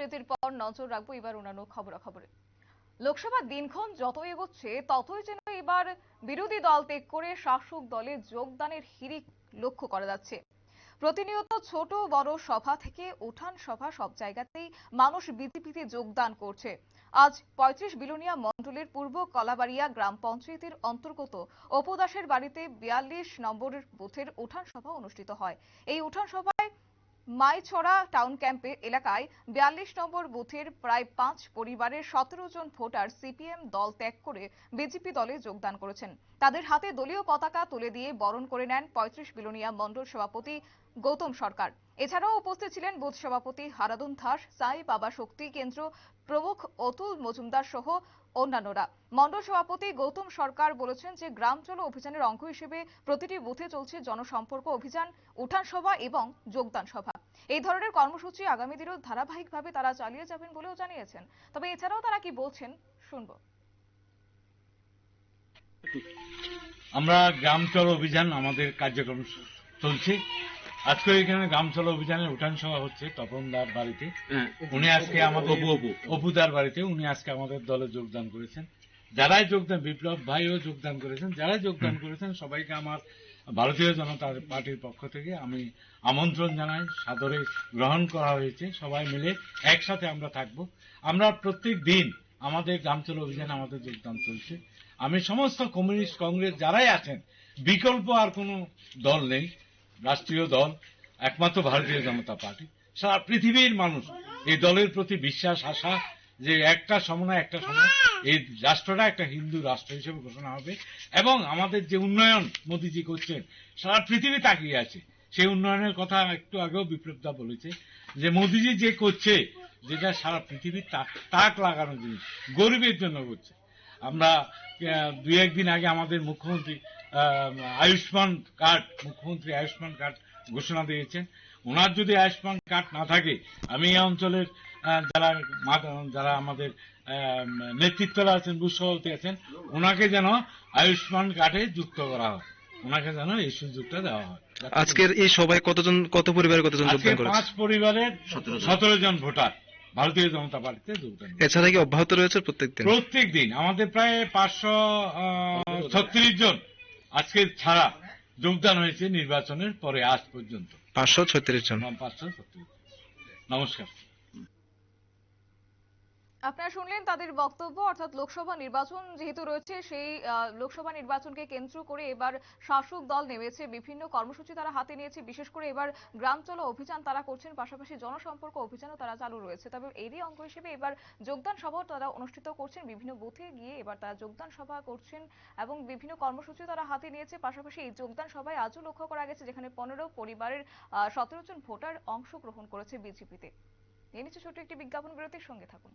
বিরতির পর নজর রাখব এবার অন্যান্য খবরাখবরে। লোকসভা দিনক্ষণ যত এগোচ্ছে, ততই যেন এবার বিরোধী দল ত্যাগ করে শাসক দলে যোগদানের হিড়িক লক্ষ্য করা যাচ্ছে। প্রতিনিয়ত ছোট বড় সভা থেকে উঠান সভা সব জায়গাতেই মানুষ বিজেপিতে যোগদান করছে। আজ পঁয়ত্রিশ বিলোনিয়া মণ্ডলের পূর্ব কলাবাড়িয়া গ্রাম পঞ্চায়েতের অন্তর্গত অপু দাসের বাড়িতে বিয়াল্লিশ নম্বরের বুথের উঠান সভা অনুষ্ঠিত হয়। এই উঠান সভায় মাইছড়া টাউন ক্যাম্পের এলাকায় বিয়াল্লিশ নম্বর বুথের প্রায় পাঁচ পরিবারের সতেরো জন ভোটার সিপিএম দল ত্যাগ করে বিজেপি দলে যোগদান করেছেন। তাদের হাতে দলীয় পতাকা তুলে দিয়ে বরণ করে নেন পঁয়ত্রিশ বিলোনিয়া মণ্ডল সভাপতি গৌতম সরকার। এছাড়াও উপস্থিত ছিলেন বুথ সভাপতি হারাদুন দাস সাই বাবা শক্তি কেন্দ্র প্রমুখ অতুল মজুমদার সহ অন্যান্যরা। মণ্ডল সভাপতি গৌতম সরকার বলেছেন যে, গ্রাম চলো অভিযানের অঙ্গ হিসেবে প্রতিটি বুথে চলছে জনসম্পর্ক অভিযান, উঠান সভা এবং যোগদান সভা। এই ধরনের কর্মসূচি আগামী দিনেও ধারাবাহিকভাবে তারা চালিয়ে যাবেন বলেও জানিয়েছেন। তবে এছাড়াও তারা কি বলছেন, শুনব। আমরা গ্রাম চল অভিযান আমাদের কার্যক্রম চলছে। আজকে এখানে গ্রাম চল অভিযানের উঠান সভা হচ্ছে তপনদার বাড়িতে। উনি আজকে আমাদের অপুদার বাড়িতে উনি আজকে আমাদের দলে যোগদান করেছেন। যারাই যোগদান বিপ্লব ভাইও যোগদান করেছেন যারাই যোগদান করেছেন সবাইকে আমার ভারতীয় জনতা পার্টির পক্ষ থেকে আমি আমন্ত্রণ জানাই সাদরে গ্রহণ করা হয়েছে সবাই মিলে একসাথে আমরা থাকব। আমরা প্রত্যেক দিন আমাদের গ্রামচল অভিযানে আমাদের যোগদান চলছে। আমি সমস্ত কমিউনিস্ট কংগ্রেস যারাই আছেন বিকল্প আর কোনো দল নেই। রাষ্ট্রীয় দল, একমাত্র ভারতীয় জনতা পার্টি, সারা পৃথিবীর মানুষ এই দলের প্রতি বিশ্বাস, আশা, যে একটা সময় একটা সময় এই রাষ্ট্রটা একটা হিন্দু রাষ্ট্র হিসেবে ঘোষণা হবে। এবং আমাদের যে উন্নয়ন মোদীজি করছেন, সারা পৃথিবী তাকিয়ে আছে। সেই উন্নয়নের কথা একটু আগেও বিপ্লবদা বলেছে, যে মোদীজি যে করছে, যেটা সারা পৃথিবীর তাক লাগানো জিনিস, গরিবের জন্য করছে। আমরা দুই একদিন আগে আমাদের মুখ্যমন্ত্রী আয়ুষ্মান কার্ড মুখ্যমন্ত্রী আয়ুষ্মান কার্ড ঘোষণা দিয়েছেন। ওনার যদি আয়ুষ্মান কার্ড না থাকে আমি এই অঞ্চলের যারা যারা আমাদের নেতৃত্বরা আছেন বুথ সভাপতি আছেন ওনাকে যেন আয়ুষ্মান কার্ডে যুক্ত করা হয়। ওনাকে যেন এই সুযোগটা দেওয়া হয়। আজকের এই সভায় কতজন কত পরিবারে কতজন যোগদান করেছে? পাঁচ পরিবারের সতেরো জন। ভোটার। ভারতীয় জনতা পার্টিতে যোগদান এছাড়া কি অব্যাহত রয়েছে প্রত্যেক দিন? প্রত্যেক দিন। আমাদের প্রায় পাঁচশো ছত্রিশ জন। আজকে ছাড়া যোগদান হয়েছে নির্বাচনের পরে আজ পর্যন্ত। পাঁচশো ছত্রিশ জন। পাঁচশো ছত্রিশ নমস্কার। আপনারা শুনলেন তাদের বক্তব্য, অর্থাৎ লোকসভা নির্বাচন যেহেতু রয়েছে, সেই লোকসভা নির্বাচনকে কেন্দ্র করে এবার শাসক দল নেমেছে। বিভিন্ন কর্মসূচি তারা হাতে নিয়েছে। বিশেষ করে এবার গ্রাম চলো অভিযান তারা করছেন। পাশাপাশি জনসম্পর্ক অভিযানও তারা চালু রয়েছে। তবে এরই অঙ্গ হিসেবে এবার যোগদান সভাও তারা অনুষ্ঠিত করছেন। বিভিন্ন বুথে গিয়ে এবার তারা যোগদান সভা করছেন এবং বিভিন্ন কর্মসূচি তারা হাতে নিয়েছে। পাশাপাশি এই যোগদান সভায় আজও লক্ষ্য করা গেছে, যেখানে পনেরো পরিবারের সতেরো জন ভোটার অংশগ্রহণ করেছে বিজেপিতে। নিয়ে নিচ্ছে ছোট্ট একটি বিজ্ঞাপন বিরতির সঙ্গে থাকুন।